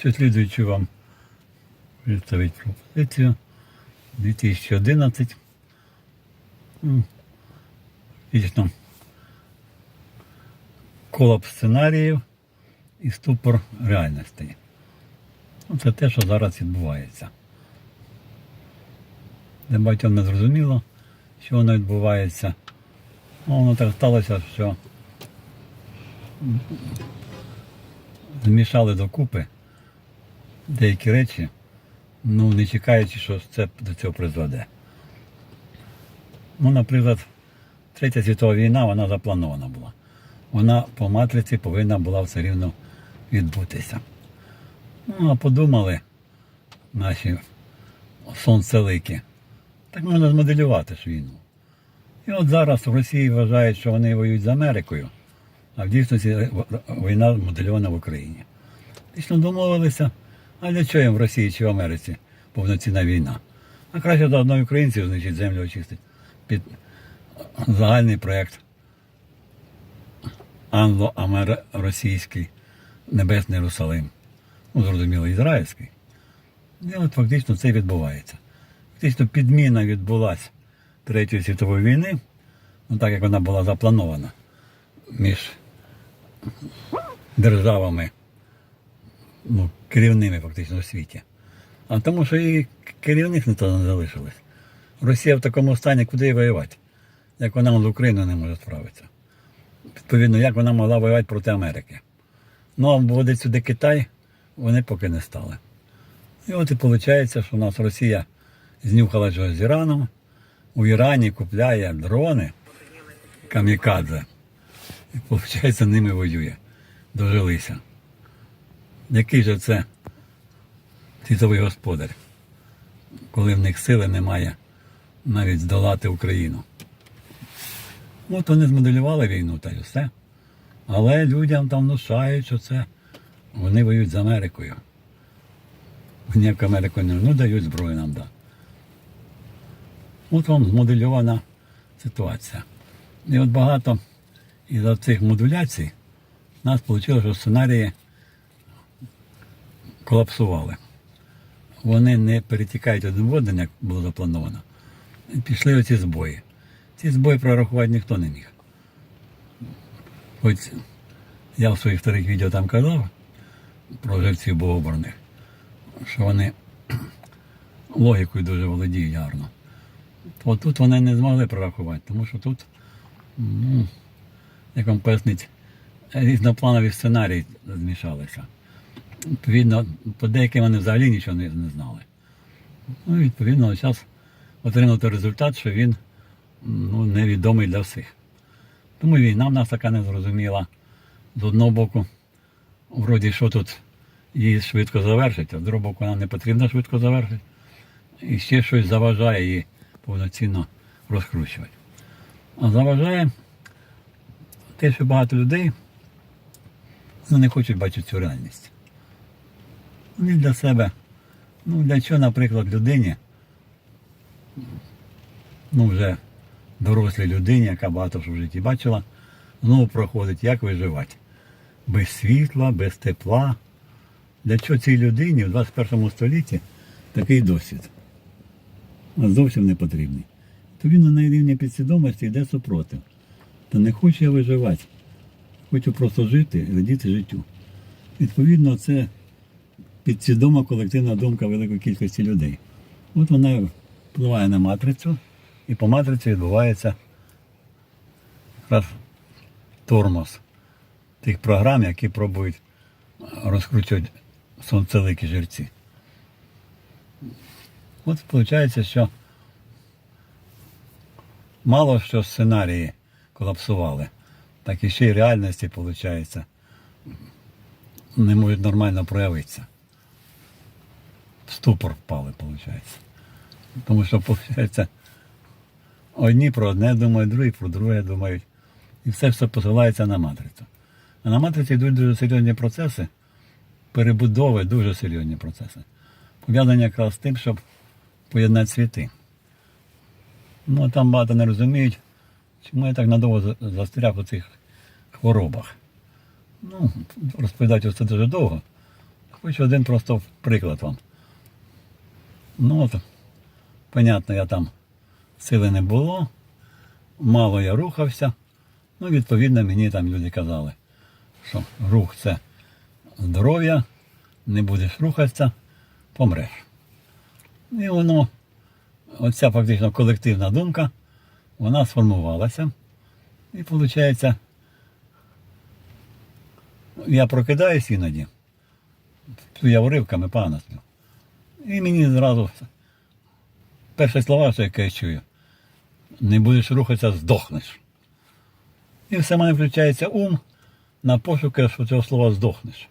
Що слідуючу вам представити пропозицію 2011. М, Дійсно. Колапс сценаріїв і ступор реальності. Ну, Це те, що зараз відбувається. Де багатьом не зрозуміло, що воно відбувається. Ну, воно так сталося, що змішали докупи деякі речі, ну не чекаючи, що це до цього призведе. Ну, наприклад, Третя світова війна, вона запланована була. Вона по матриці повинна була все рівно відбутися. Ну, а подумали наші сонцелики. Так можна змоделювати ж війну. І от зараз в Росії вважають, що вони воюють з Америкою, а в дійсності війна змодельована в Україні. Дійсно домовилися, а для чого їм в Росії чи в Америці повноцінна війна? А краще до одної українців, значить, землю очистить під загальний проєкт англо-російський Небесний Єрусалим. Ну, зрозуміло, ізраїльський. І от фактично це відбувається. Фактично підміна відбулася Третьої світової війни, ну так як вона була запланована між державами, ну, керівними фактично у світі. А тому, що і керівник не то не залишилось. Росія в такому стані, куди їй воювати? Як вона з Україною не може справитися. Відповідно, як вона могла воювати проти Америки. Ну, а вводить сюди Китай, вони поки не стали. І от і виходить, що у нас Росія знюхала чогось з Іраном, у Ірані купляє дрони камікадзе. І виходить, ними воює. Дожилися. Який же це світовий господар, коли в них сили немає навіть здолати Україну. От вони змоделювали війну та й все. Але людям там внушають, що це вони воюють з Америкою. Вони як Америку не ну дають зброю нам, да. От вам змодельована ситуація. І от багато із цих модуляцій у нас вийшло, що сценарії колапсували. Вони не перетікають один в один, як було заплановано. Пішли оці збої. Ці збої прорахувати ніхто не міг. Хоч я в своїх старих відео там казав про живців богоборних, що вони логікою дуже володіють гарно. От тут вони не змогли прорахувати, тому що тут, ну, як вам пояснить, різнопланові сценарії змішалися. Відповідно, по деяким вони взагалі нічого не, не знали. Ну, відповідно, зараз отримав той результат, що він ну, невідомий для всіх. Тому війна в нас така незрозуміла. З одного боку, вроді, що тут її швидко завершить, а з другого боку, вона не потрібно швидко завершити. І ще щось заважає її повноцінно розкручувати. А заважає те, що багато людей ну, не хочуть бачити цю реальність. Вони для себе, ну для чого, наприклад, людині, ну вже дорослій людині, яка багато що в житті бачила, знову проходить, як виживати. Без світла, без тепла. Для чого цій людині в 21 столітті такий досвід? Зовсім не потрібний. То він на рівні підсвідомості йде супротив. Та не хоче я виживати. Хочу просто жити, радіти життю. Відповідно, це підсвідома колективна думка великої кількості людей. От вона впливає на матрицю, і по матриці відбувається якраз тормоз тих програм, які пробують розкручувати сонцеликі жерці. От виходить, що мало що сценарії колапсували, так і ще й реальності, виходить, не можуть нормально проявитися. В ступор впали, виходить. Тому що, виходить, одні про одне думають, другі про друге думають. І все все посилається на матрицю. А на матриці йдуть дуже серйозні процеси, перебудови, дуже серйозні процеси. Пов'язані якраз з тим, щоб поєднати світи. Ну, там багато не розуміють, чому я так надовго за- застряг у цих хворобах. Ну, розповідати це дуже довго. Хочу один просто приклад вам. Ну от, понятно, я там сили не було, мало я рухався. Ну, відповідно, мені там люди казали, що рух це здоров'я, не будеш рухатися, помреш. І воно, оця фактично колективна думка, вона сформувалася. І виходить, я прокидаюсь іноді, я уривками сплю. І мені зразу перші слова, що я чую, не будеш рухатися, здохнеш. І все мене включається ум на пошуки, що цього слова здохнеш.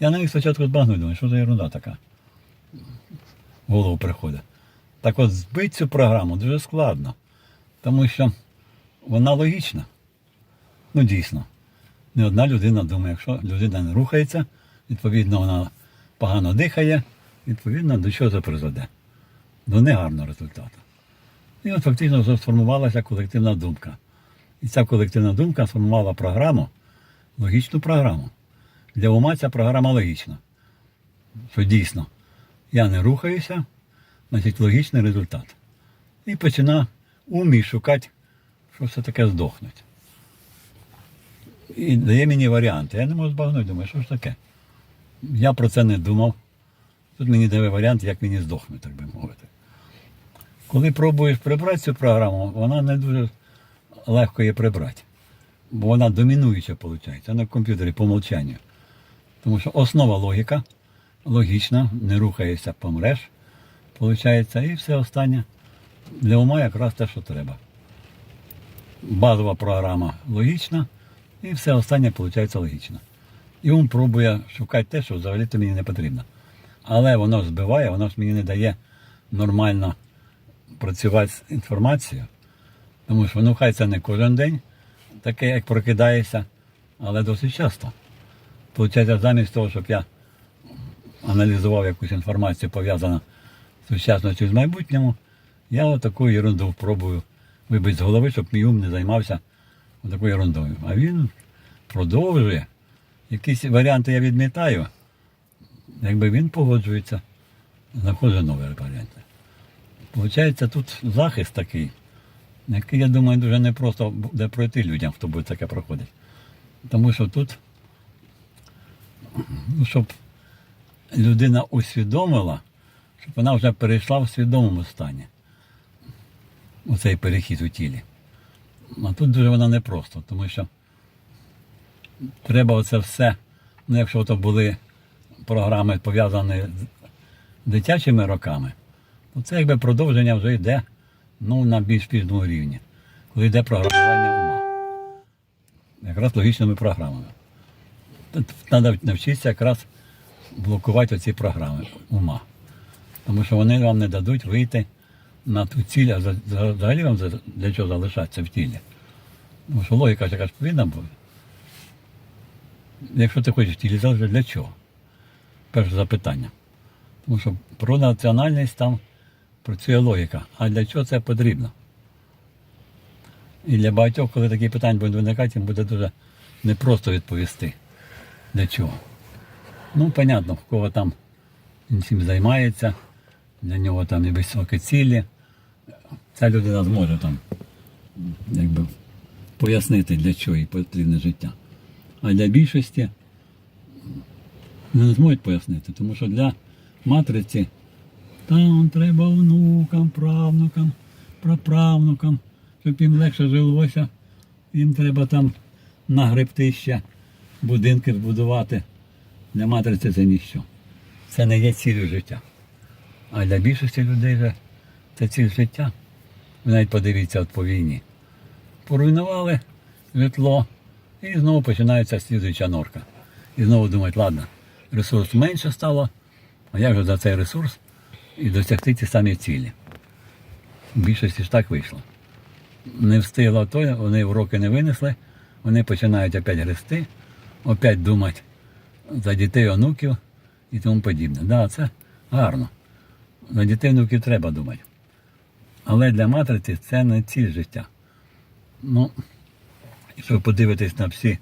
Я на них спочатку збагну, думаю, що за ерунда така. В голову приходить. Так от збити цю програму дуже складно, тому що вона логічна. Ну дійсно. Не одна людина думає, якщо людина не рухається, відповідно вона погано дихає, відповідно до чого це призведе? До негарного результату. І от фактично сформувалася колективна думка. І ця колективна думка сформувала програму, логічну програму. Для ума ця програма логічна. Що дійсно, я не рухаюся, значить логічний результат. І почина ум мій шукати, що все таке здохнуть. І дає мені варіанти. Я не можу збагнути, думаю, що ж таке. Я про це не думав. Тут мені дає варіант, як мені здохнути, так би мовити. Коли пробуєш прибрати цю програму, вона не дуже легко її прибрати. Бо вона домінуюча, виходить, на комп'ютері по умолчанню. Тому що основа логіка, логічна, не рухаєшся, помреш, виходить, і все останнє для ума якраз те, що треба. Базова програма логічна, і все останнє виходить логічно. І ум пробує шукати те, що взагалі мені не потрібно. Але воно збиває, воно ж мені не дає нормально працювати з інформацією. Тому що ну хай це не кожен день, таке, як прокидаєшся, але досить часто. Получається, замість того, щоб я аналізував якусь інформацію, пов'язану з сучасністю з майбутньому, я отаку ерунду пробую вибити з голови, щоб мій ум не займався такою ерундою. А він продовжує. Якісь варіанти я відмітаю, якби він погоджується, знаходить нові варіанти. Получається, тут захист такий, який, я думаю, дуже непросто буде пройти людям, хто буде таке проходити. Тому що тут, ну, щоб людина усвідомила, щоб вона вже перейшла в свідомому стані. у цей перехід у тілі. А тут дуже вона непросто, тому що треба оце все, ну якщо то були програми пов'язані з дитячими роками, то це якби продовження вже йде ну, на більш пізному рівні, коли йде програмування ума. Якраз логічними програмами. Треба навчитися якраз блокувати оці програми ума. Тому що вони вам не дадуть вийти на ту ціль, а за- за- взагалі вам для чого залишатися в тілі. Тому що логіка ж якась повинна бути. Якщо ти хочеш в тілі залишити, для чого? Перше запитання. Тому що про національність там працює логіка. А для чого це потрібно? І для багатьох, коли такі питання будуть виникати, їм буде дуже непросто відповісти. Для чого? Ну, понятно, в кого там він цим займається, для нього там і високі цілі. Ця людина зможе там якби, пояснити, для чого їй потрібне життя. А для більшості не зможуть пояснити, тому що для матриці там треба внукам, правнукам, праправнукам, щоб їм легше жилося. Їм треба там нагребти ще будинки збудувати. Для матриці це ніщо. Це не є цілею життя. А для більшості людей же це ціль життя. Ви навіть подивіться от по війні. Поруйнували житло і знову починається слідуюча норка. І знову думають, ладно, ресурс менше стало, а як же за цей ресурс і досягти ті самі цілі. Більшості ж так вийшло. Не встигло то, вони уроки не винесли, вони починають опять грести, опять думати за дітей, онуків і тому подібне. Да, це гарно. За дітей онуків треба думати. Але для матриці це не ціль життя. Ну, якщо ви подивитесь на всі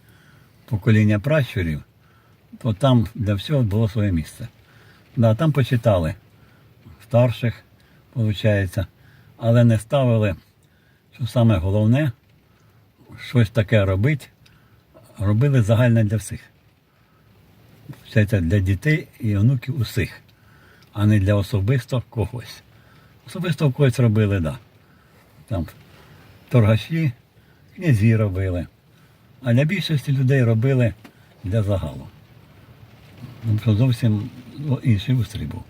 покоління пращурів, то там для всього було своє місце. Да, там почитали старших, виходить, але не ставили, що саме головне, щось таке робити, робили загальне для всіх. Все це для дітей і онуків усіх, а не для особисто когось. Особисто когось робили, так. Да. Там торгаші, князі робили. А для більшості людей робили для загалу. Тому зовсім ну, інший устрій був.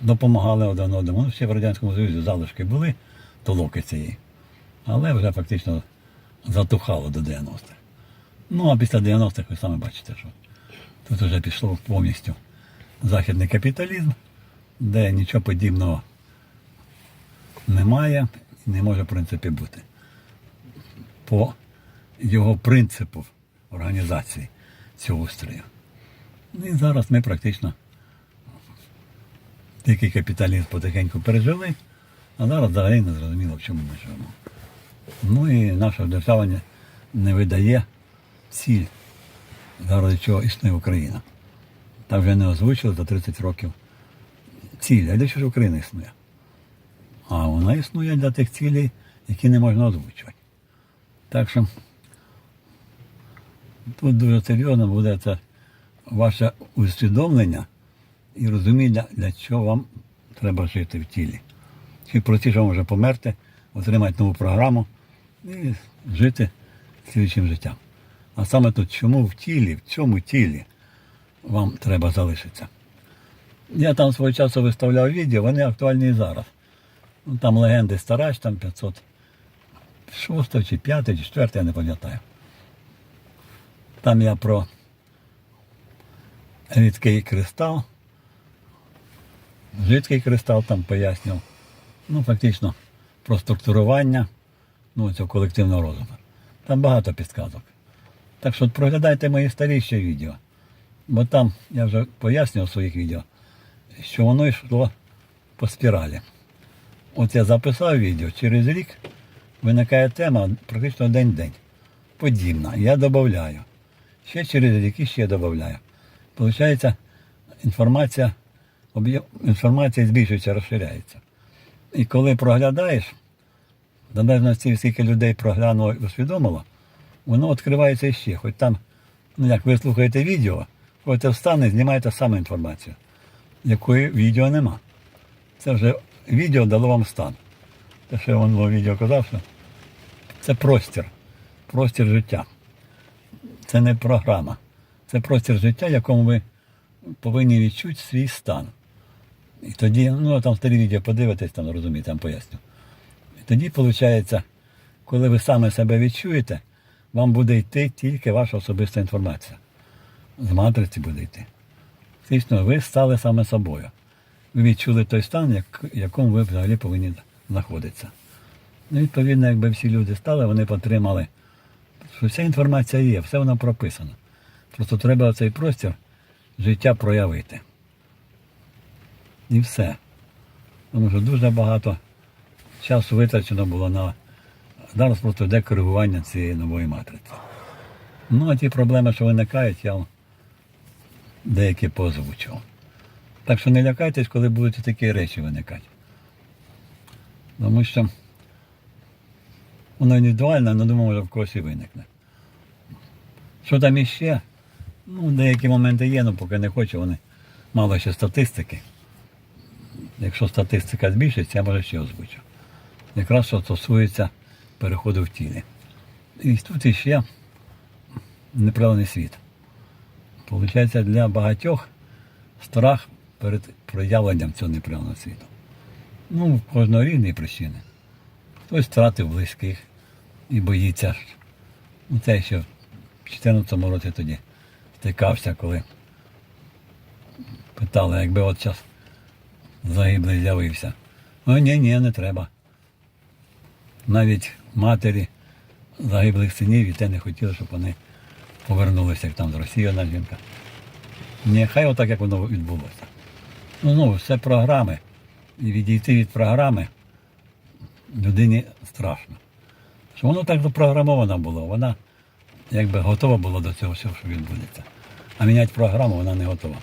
Допомагали один одному. Ну, ще в Радянському Союзі залишки були толоки цієї. Але вже фактично затухало до 90-х. Ну а після 90-х ви самі бачите, що тут вже пішло повністю західний капіталізм, де нічого подібного немає і не може в принципі бути. По його принципу організації цього устрою. Ну і зараз ми практично тільки капіталізм потихеньку пережили, а зараз взагалі не зрозуміло, в чому ми живемо. Ну і наша держава не, видає ціль, заради чого існує Україна. Там вже не озвучили за 30 років ціль. А для чого ж Україна існує? А вона існує для тих цілей, які не можна озвучувати. Так що тут дуже серйозно буде це ваше усвідомлення і розуміння, для чого вам треба жити в тілі. Чи простіше може померти, отримати нову програму і жити слідчим життям. А саме тут, чому в тілі, в цьому тілі вам треба залишитися. Я там свого часу виставляв відео, вони актуальні і зараз. Ну, там легенди старач, там 506 чи 5 чи 4, я не пам'ятаю. Там я про рідкий кристал, жидкий кристал там пояснював. Ну, фактично, про структурування ну, цього колективного розуму. Там багато підказок. Так що проглядайте мої старіші відео. Бо там я вже пояснював в своїх відео, що воно йшло по спіралі. От я записав відео, через рік виникає тема практично день-день. Подібна. Я додаю. Ще через рік і ще додаю. Получається, інформація, інформація збільшується, розширяється. І коли проглядаєш, в залежності скільки людей проглянуло і усвідомило, воно відкривається іще. Хоч там, ну як ви слухаєте відео, ходите в стан і знімаєте саме інформацію, якої відео нема. Це вже відео дало вам стан. Те, що я вам в відео казав, що це простір, простір життя. Це не програма. Це простір життя, в якому ви повинні відчути свій стан. І тоді, ну там старі відео подивитесь, там розумієте, там поясню. І тоді, виходить, коли ви саме себе відчуєте, вам буде йти тільки ваша особиста інформація. З матриці буде йти. Фактично, ви стали саме собою. Ви відчули той стан, як, в якому ви взагалі повинні знаходитися. Ну, відповідно, якби всі люди стали, вони б отримали, що вся інформація є, все воно прописано. Просто треба цей простір життя проявити. І все. Тому що дуже багато часу витрачено було на зараз просто йде коригування цієї нової матриці. Ну, а ті проблеми, що виникають, я деякі позвучив. Так що не лякайтесь, коли будуть такі речі виникати. Тому що воно індивідуально, але думаю, може в когось і виникне. Що там іще? Ну, деякі моменти є, але поки не хочу, вони мало ще статистики. Якщо статистика збільшиться, я може ще озвучу. Якраз що стосується переходу в тілі. І тут іще неправильний світ. Получається, для багатьох страх перед проявленням цього неправильного світу. Ну, в кожного різні причини. Хтось втратив близьких і боїться. Ну, це ще в 2014 році тоді стикався, коли питали, якби от час загиблий з'явився. Ну ні, ні, не треба. Навіть матері загиблих синів і те не хотіли, щоб вони повернулися, як там з Росії одна жінка. Ні, хай отак, як воно відбулося. Ну, ну, все програми. І відійти від програми людині страшно. Що воно так запрограмовано було, вона якби готова була до цього всього, що відбудеться. А міняти програму вона не готова.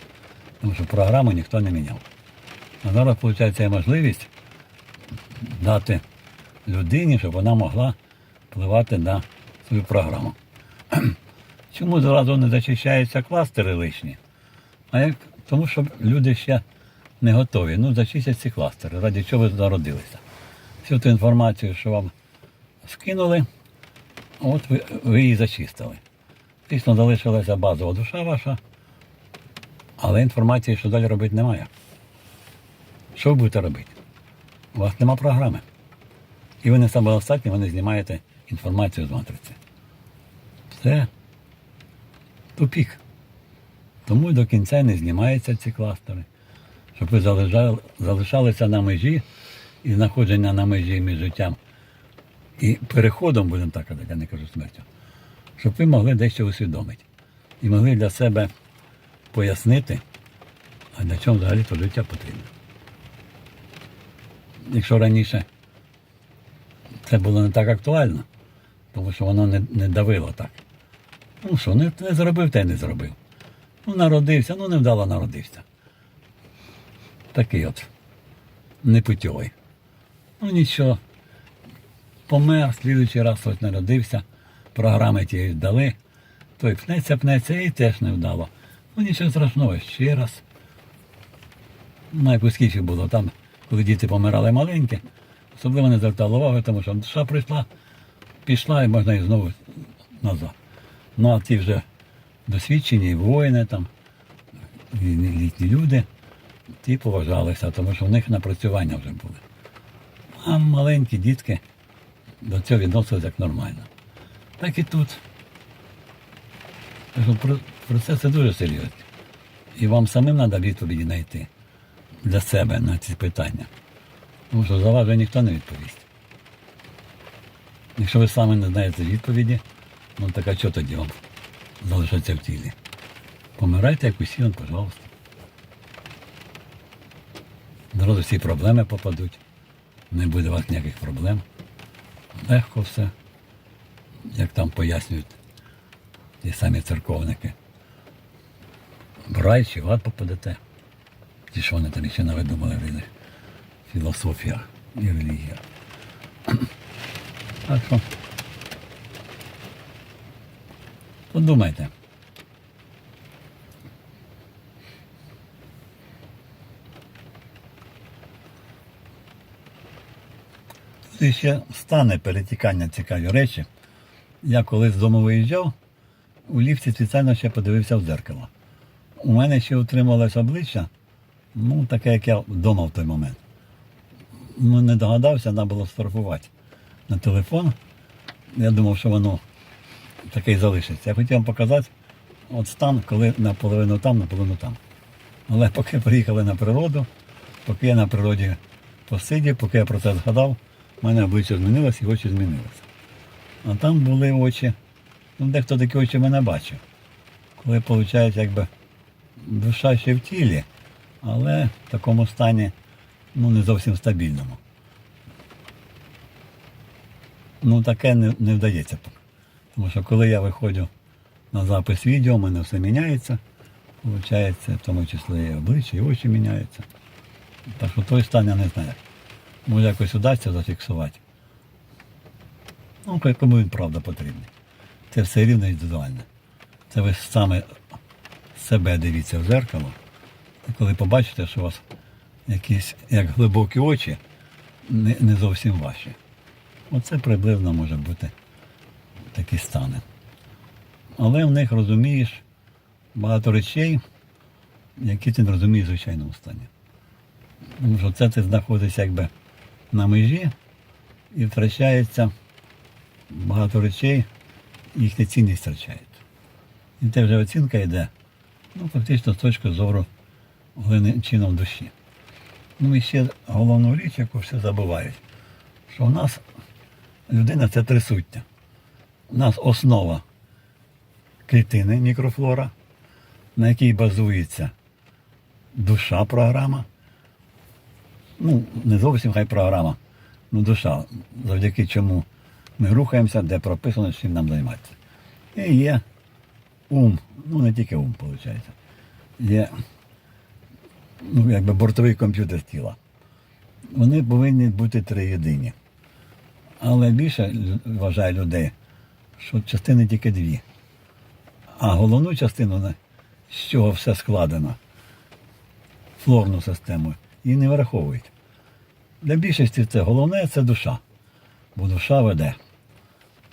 Тому що програму ніхто не міняв. А зараз, виходить, є можливість дати людині, щоб вона могла впливати на свою програму. Чому зразу не зачищаються кластери лишні? А як? Тому що люди ще не готові. Ну, зачистять ці кластери, раді чого ви народилися. Всю ту інформацію, що вам скинули, от ви, ви її зачистили. Дійсно, залишилася базова душа ваша, але інформації, що далі робити, немає. Що ви будете робити? У вас нема програми. І ви не самодостатні, ви не знімаєте інформацію з матриці. Все. Тупік. Тому до кінця не знімаються ці кластери. Щоб ви залежали- залишалися на межі і знаходження на межі між життям і переходом, будемо так казати, я не кажу смертю, щоб ви могли дещо усвідомити. І могли для себе пояснити, а для чому взагалі то життя потрібно. Якщо раніше це було не так актуально, тому що воно не, не давило так. Ну що, не, не зробив, й не зробив. Ну, народився, ну невдало народився. Такий от непутьовий. Ну нічого. Помер, слідуючий раз ось народився, програми ті дали, той пнеться, пнеться і теж не вдало. Ну нічого страшного, ще раз. Найпускіше було там, коли діти помирали маленькі, особливо не звертало уваги, тому що душа прийшла, пішла і можна і знову назад. Ну а ті вже досвідчені воїни там, літні люди, ті поважалися, тому що в них напрацювання вже були. А маленькі дітки до цього відносилися як нормально. Так і тут. Так що дуже серйозні. І вам самим треба відповіді знайти для себе на ці питання. Тому що за вас вже ніхто не відповість. Якщо ви самі не знаєте відповіді, ну так а що тоді вам залишаться в тілі? Помирайте як усі, пожалуйста. Зразу всі проблеми попадуть. Не буде у вас ніяких проблем. Легко все. Як там пояснюють ті самі церковники. В рай чи в ад попадете. Ті, що вони там ще навидумали в різних філософіях і релігіях. Так що подумайте. Тут ще стане перетікання цікаві речі. Я колись з дому виїжджав, у ліфті спеціально ще подивився в дзеркало. У мене ще утрималось обличчя, ну, таке, як я вдома в той момент. Ну, не догадався, треба було сфотографувати на телефон. Я думав, що воно таке і залишиться. Я хотів вам показати от стан, коли наполовину там, наполовину там. Але поки приїхали на природу, поки я на природі посидів, поки я про це згадав, в мене обличчя змінилося і очі змінилися. А там були очі, ну дехто такі очі мене бачив. Коли виходить, якби душа ще в тілі, але в такому стані ну, не зовсім стабільному. Ну таке не, не вдається. Тому що коли я виходжу на запис відео, у мене все міняється. Получається, в тому числі і обличчя, і очі міняються. Так що той стан я не знаю. Може якось вдасться зафіксувати. Ну, кому він правда потрібний. Це все рівно індивідуальне. Це ви саме себе дивіться в зеркало. І коли побачите, що у вас якісь як глибокі очі, не, не зовсім ваші. Оце приблизно може бути такі стани. Але в них розумієш багато речей, які ти не розумієш в звичайному стані. Тому що це ти знаходишся якби на межі і втрачається багато речей, їхня цінність втрачається. І те вже оцінка йде, ну, фактично з точки зору глини- чином душі. Ну і ще головну річ, яку всі забувають, що в нас людина це трисуття. У нас основа клітини, мікрофлора, на якій базується душа програма. Ну, не зовсім хай програма, ну душа, завдяки чому ми рухаємося, де прописано, чим нам займатися. І є ум, ну не тільки ум, виходить. Є ну, якби бортовий комп'ютер тіла. Вони повинні бути триєдині. Але більше вважає людей, що частини тільки дві. А головну частину, з чого все складено, флорну систему, її не враховують. Для більшості це головне це душа, бо душа веде.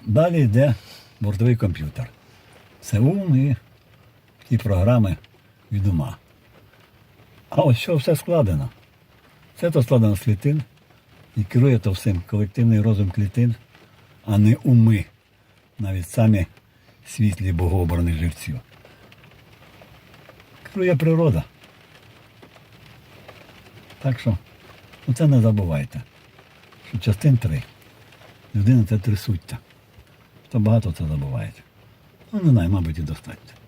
Далі йде бортовий комп'ютер. Це ум і ті програми від ума. А ось що все складено. Це то складено з клітин і керує то всім колективний розум клітин, а не уми, навіть самі світлі богообраних живців. Керує природа. Так що, це не забувайте, що частин три. Людина це три суття. То багато це забувається. Ну, не знаю, мабуть, і достатньо.